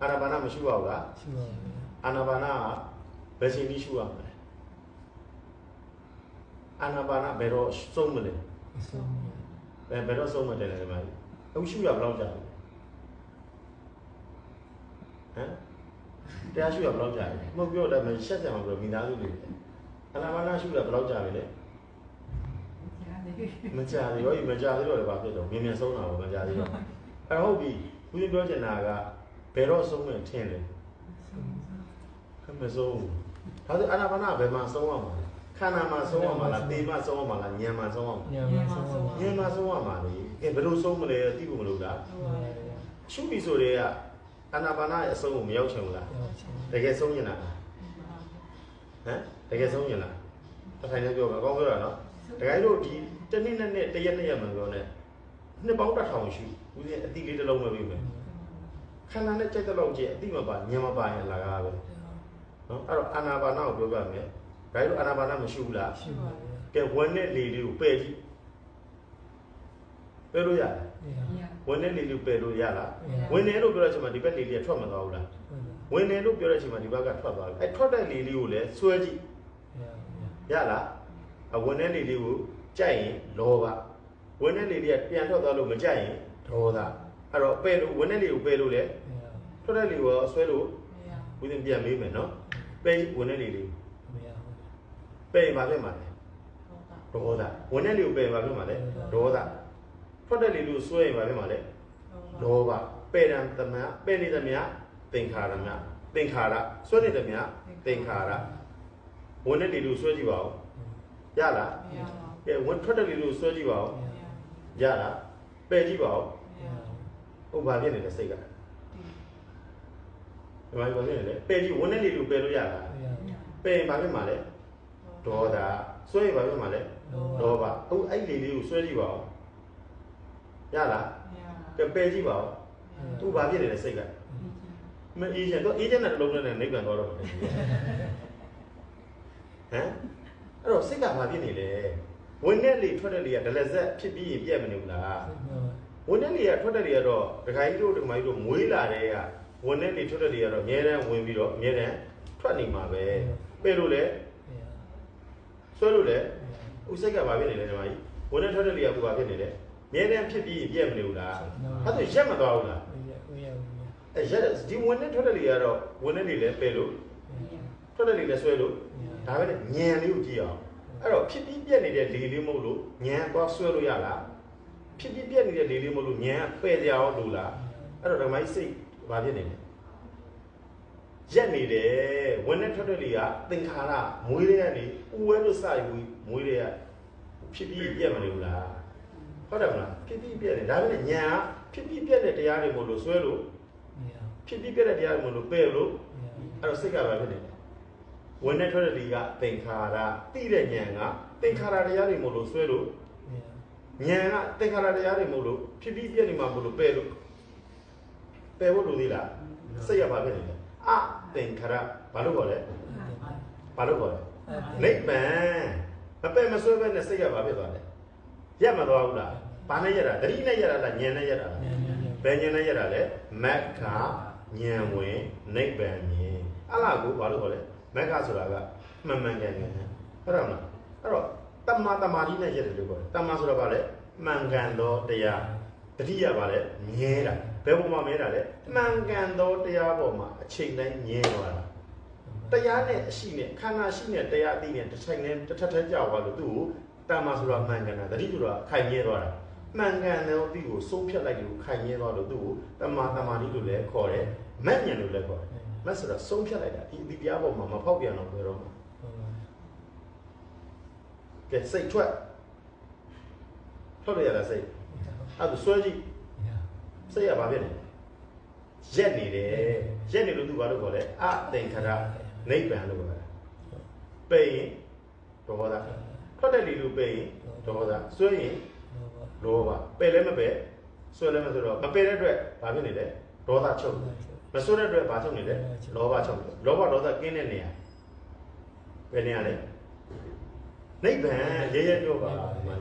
အာနာပါနမရှုရဘူးလားရှိပါဘူးအာနာပါနကဘယ်ချိန်ကြီးရှုရမလဲအာနာပါနဘယ်တော့ဆုံးမလဲအဆုံးဘယ်ဘယ်တော့ဆုံးမတယ်လဲဒီမှာအခုရှုရဘယ်လောက်ကြာလဲဟမ်တရားရှုရဘယ်လောက်ကြာလဲမဟုတ်ပြောတယ်မရှက်ကြမှာပြောမိသားစုတွေအာနာပါနရှုရဘယ်လောက်ကြာပြီလဲမကြာသေးရောမကြာသေးတော့လည်းဘာဖြစ်တော့မြင်မြင်ဆုံးတာပေါ့မကြာသေးတော့အဲဟုတ်ပြီဦးဇင်းပြောချင်တာက ဘယ်တော့ဆုံးမယ်ထင်လဲခမဆုံးဘူးဒါဆိုအာနာပါနဘယ်မှာဆုံးရမှာလဲခန္ဓာမှာဆုံးရမှာလားသေမှာဆုံးရမှာလားဉာဏ်မှာဆုံးရမှာလားညမှာဆုံးပါညင်မှာဆုံးရမှာလေကဲဘယ်လိုဆုံးမလဲသိဖို့မလို့လားရှုပြီဆိုတဲ့ကအနာပါနာရဲ့အဆုံးကိုမရောက်ချင်ဘူးလားတကယ်ဆုံးရင်လားဟမ်တကယ်ဆုံးရင်လားတစ်ထိုင်လည်းပြောပါအကောင်းပြောတာနော်တကယ်လို့ဒီတစ်နှစ်နဲ့နဲ့တစ်ရက်နှစ်ရက်မှပြောနေနှစ်ပေါင်းတစ်ထောင်ရှိဦးဇင်းအတိလေးတစ်လုံးပဲပြီးမယ် ခန္ဓာနဲ့ကြိုက်တဲ့လောက်ကြီးအတိမပါညင်မပါရင်လာကားပဲနော်အဲ့တော့အာနာပါနာကိုပြောပြမယ်ဒါလို့အာနာပါနာမရှိဘူးလားရှိပါဘူးကဲဝန်းနဲ့လေလေးကိုပယ်ကြည့်ပယ်လို့ရတယ်ဝင်တဲ့လေလေးပယ်လို့ရလားဝင်တယ်လို့ပြောတဲ့အချိန်မှာဒီဘက်လေလေးကထွက်မသွားဘူးလားဝင်တယ်လို့ပြောတဲ့အချိန်မှာဒီဘက်ကထွက်သွားပြီအဲထွက်တဲ့လေလေးကိုလည်းဆွဲကြည့်ရလားအဝင်တဲ့လေလေးကိုကြိုက်ရင်လောဘဝင်တဲ့လေလေးကပြန်ထွက်သွားလို့မကြိုက်ရင်ဒေါသ အဲ့တော့ပယ်လို့ဝင်တဲ့လေကိုပယ်လို့လည်းထွက်တဲ့လေကိုဆွဲလို့ဦးဇင်းပြန်မေးမယ်နော်ပယ်ဝင်တဲ့လေလေးပယ်ရင်ဘာဖြစ်မှာလဲဒေါသဝင်တဲ့လေကိုပယ်ရင်ဘာဖြစ်မှာလဲဒေါသထွက်တဲ့လေလေးကိုဆွဲရင်ဘာဖြစ်မှာလဲလောဘပေရန်သမယပေနေသမယသင်္ခါရမသင်္ခါရဆွဲနေသမယသင်္ခါရဝင်တဲ့လေလူဆွဲကြည့်ပါဦးရလားကဲဝင်ထွက်တဲ့လေလူဆွဲကြည့်ပါဦးရလားပယ်ကြည့်ပါဦး ဟုတ်ပါဖြစ်နေတယ်စိတ်ကဒီမှာဘာဖြစ်နေလဲပယ်ကြည့်ဝင်တဲ့လေလူပယ်လို့ရလားပယ်ရင်ဘာဖြစ်မှာလဲဒေါသဆွဲရင်ဘာဖြစ်မှာလဲဒေါဘဟုတ်အဲ့လေလေးကိုဆွဲကြည့်ပါဦးရလားကဲပယ်ကြည့်ပါဦးသူဘာဖြစ်နေလဲစိတ်ကမအေးချင်တော့အေးချင်တဲ့လုံးနဲ့နိဗ္ဗာန်သွားတော့မှာဟမ်အဲ့တော့စိတ်ကဘာဖြစ်နေလဲဝင်တဲ့လေထွက်တဲ့လေကဒလဇက်ဖြစ်ပြီးရင်ပြက်မနေဘူးလား ဝင်တဲ့လေကထွက်တဲ့လေကတော့ဒကာကြီးတို့ဒကာမကြီးတို့မွေးလာတဲ့ကဝင်တဲ့လေထွက်တဲ့လေကတော့အများတန်းဝင်ပြီးတော့အများတန်းထွက်နေမှာပဲပဲလို့လေဆွဲလို့လေဥစိတ်ကဘာဖြစ်နေလဲဒကာကြီးဝင်တဲ့ထွက်တဲ့လေကဘာဖြစ်နေလဲအများတန်းဖြစ်ပြီးရင်ပြက်မနေဘူးလားအဲ့ဒါရက်မသွားဘူးလားအဲရက်ဒီဝင်တဲ့ထွက်တဲ့လေကတော့ဝင်တဲ့လေလည်းပဲလို့ထွက်တဲ့လေလည်းဆွဲလို့ဒါပဲလေညံလေးကိုကြည့်အောင်အဲ့တော့ဖြစ်ပြီးပြက်နေတဲ့လေလေးမဟုတ်လို့ညံသွားဆွဲလို့ရလား ဖြစ်ပြီးပြက်နေတဲ့လေလေးမဟုတ်လို့ညံပယ်ကြအောင်လို့လားအဲ့တော့ဓမ္မကြီးစိတ်ဘာဖြစ်နေလဲရက်နေတယ်ဝင်နဲ့ထွက်တဲ့လေကသင်္ခါရမွေးတဲ့ကနေဥဝဲလို့စယူမွေးတဲ့ကဖြစ်ပြီးပြက်မနေဘူးလားဟုတ်တယ်မလားဖြစ်ပြီးပြက်နေဒါပဲလေညံကဖြစ်ပြီးပြက်တဲ့တရားတွေမဟုတ်လို့ဆွဲလို့ဖြစ်ပြီးပြက်တဲ့တရားတွေမဟုတ်လို့ပယ်လို့အဲ့တော့စိတ်ကဘာဖြစ်နေလဲဝင်နဲ့ထွက်တဲ့ဒီကသင်္ခါရတိတဲ့ဉာဏ်ကသင်္ခါရတရားတွေမို့လို့ဆွဲလို့ ဉာဏ်ကသင်္ခါရတရားတွေမို့လို့ဖြစ်ပြီးပြည့်နေမှာမို့လို့ပယ်လို့ပယ်ဖို့လိုသေးလားစိတ်ရပါဖြစ်နေတယ်အသင်္ခါရဘာလို့ခေါ်လဲဘာလို့ခေါ်လဲနိဗ္ဗာန်မပယ်မဆွဲပဲနဲ့စိတ်ရပါဖြစ်သွားတယ်ရက်မသွားဘူးလားဘာနဲ့ရတာတတိနဲ့ရတာလားဉာဏ်နဲ့ရတာလားဘယ်ဉာဏ်နဲ့ရတာလဲမက္ခဉာဏ်ဝင်နိဗ္ဗာန်မြင်အဲ့လားကိုဘာလို့ခေါ်လဲမက္ခဆိုတာကမှန်မှန်ကန်ကန်ဟုတ်တယ်မလားအဲ့တော့ တမ္မာတမာတိနဲ့ရတယ်လို့ခေါ်တယ်တမ္မာဆိုတာဘာလဲမှန်ကန်သောတရားတတိယဘာလဲမြဲတာဘယ်ပုံမှာမြဲတာလဲမှန်ကန်သောတရားပေါ်မှာအချိန်တိုင်းမြဲသွားတာတရားနဲ့အရှိနဲ့ခန္ဓာရှိနဲ့တရားအသိနဲ့တစ်ချိန်နဲ့တစ်ထပ်ထပ်ကြောက်သွားလို့သူ့ကိုတမ္မာဆိုတာမှန်ကန်တာတတိဆိုတာခိုင်မြဲသွားတာမှန်ကန်တဲ့အသည့်ကိုဆုံးဖြတ်လိုက်လို့ခိုင်ရဲသွားလို့သူ့ကိုတမာတမာတိလို့လည်းခေါ်တယ်မက်ညံလို့လည်းခေါ်တယ်မက်ဆိုတာဆုံးဖြတ်လိုက်တာဒီဒီတရားပေါ်မှာမဖောက်ပြန်တော့ဘယ်တော့မှ ကဲစိတ်ထွက်ထွက်ရရတာစိတ်အဲ့ဒါဆွဲကြည့်စိတ်ရပါဖြစ်နေရက်နေတယ်ရက်နေလို့သူဘာလို့ခေါ်လဲအသင်္ခရနိဗ္ဗာန်လို့ခေါ်တာပိတ်ရင်ဒေါသထွက်တဲ့လူလူပိတ်ရင်ဒေါသဆွဲရင်လောဘပယ်လည်းမပယ်ဆွဲလည်းမဆွဲတော့မပယ်တဲ့အတွက်ဘာဖြစ်နေလဲဒေါသချုပ်မဆွဲတဲ့အတွက်ဘာချုပ်နေလဲလောဘချုပ်လောဘဒေါသကင်းတဲ့နေရာဘယ်နေရာလဲ နိဗ္ဗာန်ရဲရဲပြောပါဒီမှာ